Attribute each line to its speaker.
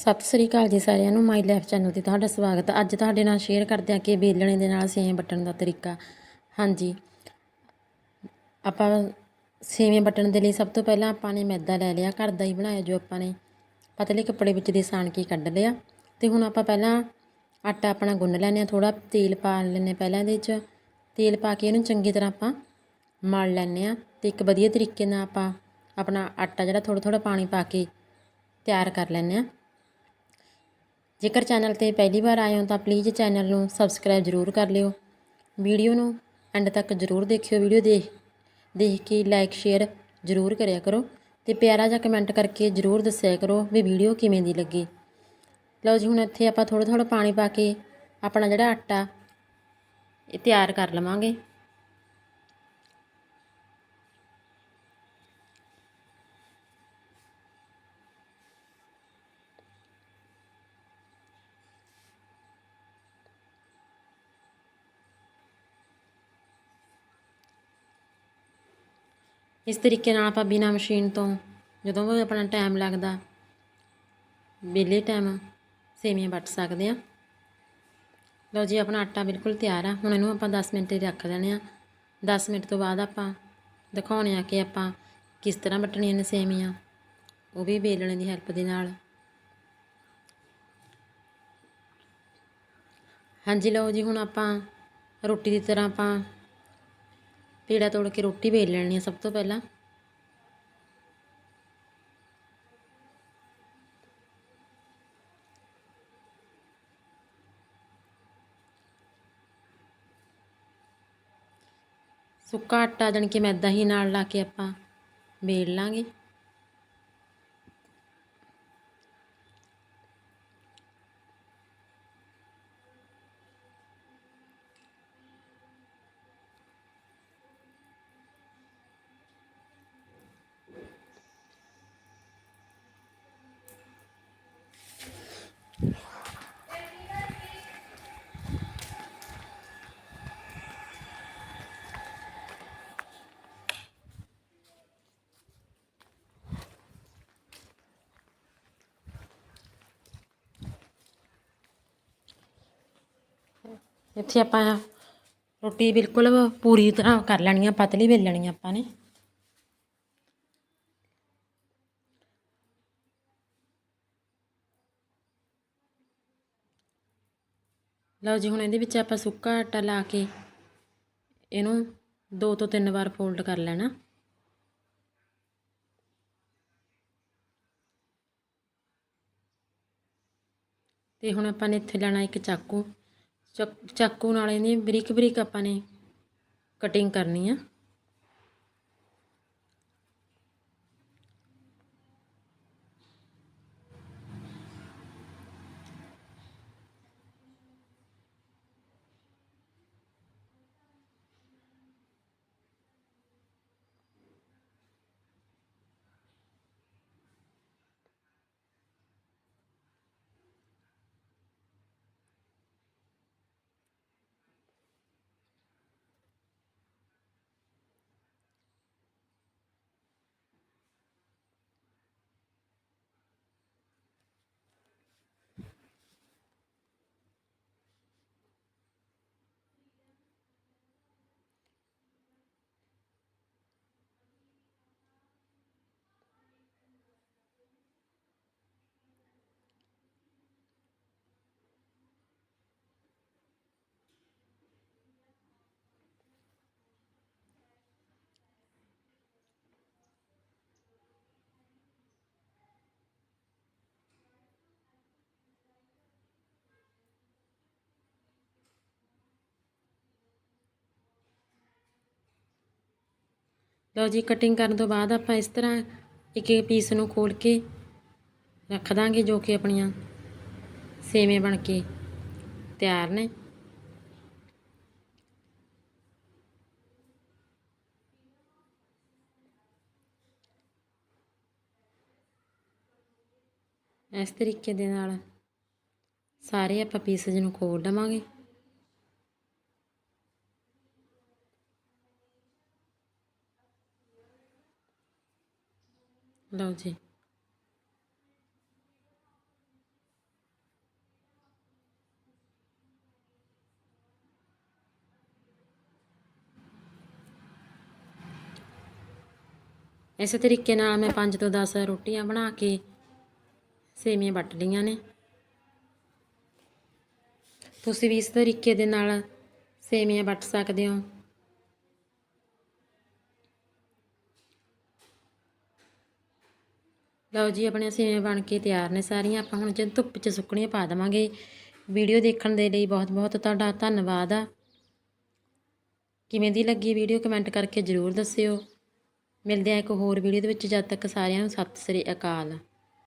Speaker 1: ਸਤਿ ਸ੍ਰੀ ਅਕਾਲ ਜੀ ਸਾਰਿਆਂ ਨੂੰ ਮਾਈ ਲਾਈਫ ਚੈਨਲ ਤੇ ਤੁਹਾਡਾ ਸਵਾਗਤ ਹੈ। ਅੱਜ ਤੁਹਾਡੇ ਨਾਲ ਸ਼ੇਅਰ ਕਰਦੇ ਹਾਂ ਕਿ ਵੇਲਣੇ ਦੇ ਨਾਲ ਸੇਵੇਂ ਬਟਣ ਦਾ ਤਰੀਕਾ। ਹਾਂਜੀ। ਆਪਾਂ ਸੇਵੇਂ ਬਟਣ ਦੇ ਲਈ ਸਭ ਤੋਂ ਪਹਿਲਾਂ ਆਪਾਂ ਨੇ ਮੈਦਾ ਲੈ ਲਿਆ, ਘਰ ਦਾ ਹੀ ਬਣਾਇਆ ਜੋ ਆਪਾਂ ਨੇ। ਪਤਲੇ ਕੱਪੜੇ ਵਿੱਚ ਦੇ ਸਾਣ ਕੇ ਕੱਢ ਲਿਆ। ਤੇ ਹੁਣ ਆਪਾਂ ਪਹਿਲਾਂ ਆਟਾ ਆਪਣਾ ਗੁੰਨ ਲੈਂਦੇ ਹਾਂ ਥੋੜਾ ਤੇਲ ਪਾ ਲੈਂਦੇ ਪਹਿਲਾਂ ਇਹਦੇ 'ਚ। ਤੇਲ ਪਾ ਕੇ ਇਹਨੂੰ ਚੰਗੀ ਤਰ੍ਹਾਂ ਆਪਾਂ ਮਲ ਲੈਂਦੇ ਹਾਂ ਤੇ ਇੱਕ ਵਧੀਆ ਤਰੀਕੇ ਨਾਲ ਆਪਾਂ ਆਪਣਾ ਆਟਾ ਜਿਹੜਾ ਥੋੜਾ ਥੋੜਾ ਪਾਣੀ ਪਾ ਕੇ ਤਿਆਰ ਕਰ ਲੈਂਦੇ ਹਾਂ। ਜੇਕਰ ਚੈਨਲ ਤੇ ਪਹਿਲੀ ਵਾਰ ਆਏ ਹੋ ਤਾਂ ਪਲੀਜ਼ ਚੈਨਲ ਨੂੰ ਸਬਸਕ੍ਰਾਈਬ ਜ਼ਰੂਰ ਕਰ ਲਿਓ। ਵੀਡੀਓ ਨੂੰ ਐਂਡ ਤੱਕ ਜ਼ਰੂਰ ਦੇਖਿਓ। ਵੀਡੀਓ ਦੇਖ ਦੇਖ ਕੇ ਲਾਈਕ ਸ਼ੇਅਰ ਜ਼ਰੂਰ ਕਰਿਆ ਕਰੋ ਤੇ ਪਿਆਰਾ ਜਿਹਾ ਕਮੈਂਟ ਕਰਕੇ ਜ਼ਰੂਰ ਦੱਸਿਆ ਕਰੋ ਵੀ ਵੀਡੀਓ ਕਿਵੇਂ ਦੀ ਲੱਗੀ। ਲਓ ਜੀ, ਹੁਣ ਇੱਥੇ ਆਪਾਂ ਥੋੜਾ ਥੋੜਾ ਪਾਣੀ ਪਾ ਕੇ ਆਪਣਾ ਜਿਹੜਾ ਆਟਾ ਇਹ ਤਿਆਰ ਕਰ ਲਵਾਂਗੇ। ਇਸ ਤਰੀਕੇ ਨਾਲ ਆਪਾਂ ਬਿਨਾ ਮਸ਼ੀਨ ਤੋਂ ਜਦੋਂ ਵੀ ਆਪਣਾ ਟਾਈਮ ਲੱਗਦਾ, ਵਿਹਲੇ ਟਾਈਮ ਸੇਵੀਆਂ ਵੱਟ ਸਕਦੇ ਆ ਲਓ ਜੀ, ਆਪਣਾ ਆਟਾ ਬਿਲਕੁਲ ਤਿਆਰ ਆ। ਹੁਣ ਇਹਨੂੰ ਆਪਾਂ 10 ਮਿੰਟ ਰੱਖ ਦੇਣੇ ਆ। 10 ਮਿੰਟ ਤੋਂ ਬਾਅਦ ਆਪਾਂ ਦਿਖਾਉਣੇ ਆ ਕਿ ਆਪਾਂ ਕਿਸ ਤਰ੍ਹਾਂ ਵੱਟਣੀਆਂ ਨੇ ਸੇਵੀਆਂ। ਉਹ ਵੀ ਵੇਲਣੇ ਦੀ ਹੈਲਪ ਦੇ ਨਾਲ। ਹਾਂਜੀ, ਲਓ ਜੀ, ਹੁਣ ਆਪਾਂ ਰੋਟੀ ਦੀ ਤਰ੍ਹਾਂ ਆਪਾਂ ਪੇੜਾ ਤੋੜ ਕੇ ਰੋਟੀ ਵੇਲ ਲੈਣੀ ਆ ਸਭ ਤੋਂ ਪਹਿਲਾਂ। ਸੁੱਕਾ ਆਟਾ ਜਾਣੀ ਕਿ ਮੈਦਾ ਹੀ ਨਾਲ ਲਾ ਕੇ ਆਪਾਂ ਵੇਲ ਲਾਂਗੇ। ਇੱਥੇ ਆਪਾਂ ਰੋਟੀ ਬਿਲਕੁਲ ਪੂਰੀ ਤਰ੍ਹਾਂ ਕਰ ਲੈਣੀ ਆ, ਪਤਲੀ ਵੇਲ ਲੈਣੀ ਆਪਾਂ ਨੇ। ਲਓ ਜੀ, ਹੁਣ ਇਹਦੇ ਵਿੱਚ ਆਪਾਂ ਸੁੱਕਾ ਆਟਾ ਲਾ ਕੇ ਇਹਨੂੰ ਦੋ ਤੋਂ ਤਿੰਨ ਵਾਰ ਫੋਲਡ ਕਰ ਲੈਣਾ। ਤੇ ਹੁਣ ਆਪਾਂ ਨੇ ਇੱਥੇ ਲੈਣਾ ਇੱਕ ਚਾਕੂ। ਚੱਕ- ਚਾਕੂ ਨਾਲ ਇਹਦੀ ਬਰੀਕ ਬਰੀਕ ਆਪਾਂ ਨੇ ਕਟਿੰਗ ਕਰਨੀ ਆ। ਲਓ ਜੀ ਕਟਿੰਗ ਕਰਨ ਤੋਂ ਬਾਅਦ ਆਪਾਂ ਇਸ ਤਰ੍ਹਾਂ ਇੱਕ ਇੱਕ ਪੀਸ ਨੂੰ ਖੋਲ ਕੇ ਰੱਖ ਦਾਂਗੇ ਜੋ ਕਿ ਆਪਣੀਆਂ ਸੇਵੇਂ ਬਣ ਕੇ ਤਿਆਰ ਨੇ। ਇਸ ਤਰੀਕੇ ਦੇ ਨਾਲ ਸਾਰੇ ਆਪਾਂ ਪੀਸਜ ਨੂੰ ਖੋਲ ਲਵਾਂਗੇ ਲਓ ਜੀ। ਇਸੇ ਤਰੀਕੇ ਨਾਲ ਮੈਂ 5 ਤੋਂ 10 ਰੋਟੀਆਂ ਬਣਾ ਕੇ ਸੇਮੀਆਂ ਵੱਟ ਲਈਆਂ ਨੇ। ਤੁਸੀਂ ਵੀ ਇਸ ਤਰੀਕੇ ਦੇ ਨਾਲ ਸੇਮੀਆਂ ਵੱਟ ਸਕਦੇ ਹੋ। ਲਓ ਜੀ, ਆਪਣੇ ਸੇਵੀਆਂ ਬਣ ਕੇ ਤਿਆਰ ਨੇ ਸਾਰੀਆਂ। ਆਪਾਂ ਹੁਣ ਜਦ ਧੁੱਪ 'ਚ ਸੁੱਕਣੀਆਂ ਪਾ ਦੇਵਾਂਗੇ। ਵੀਡੀਓ ਦੇਖਣ ਦੇ ਲਈ ਬਹੁਤ ਬਹੁਤ ਤੁਹਾਡਾ ਧੰਨਵਾਦ ਆ। ਕਿਵੇਂ ਦੀ ਲੱਗੀ ਵੀਡੀਓ ਕਮੈਂਟ ਕਰਕੇ ਜ਼ਰੂਰ ਦੱਸਿਓ। ਮਿਲਦੇ ਆ ਇੱਕ ਹੋਰ ਵੀਡੀਓ ਦੇ ਵਿੱਚ। ਜਦ ਤੱਕ ਸਾਰਿਆਂ ਨੂੰ ਸਤਿ ਸ੍ਰੀ ਅਕਾਲ।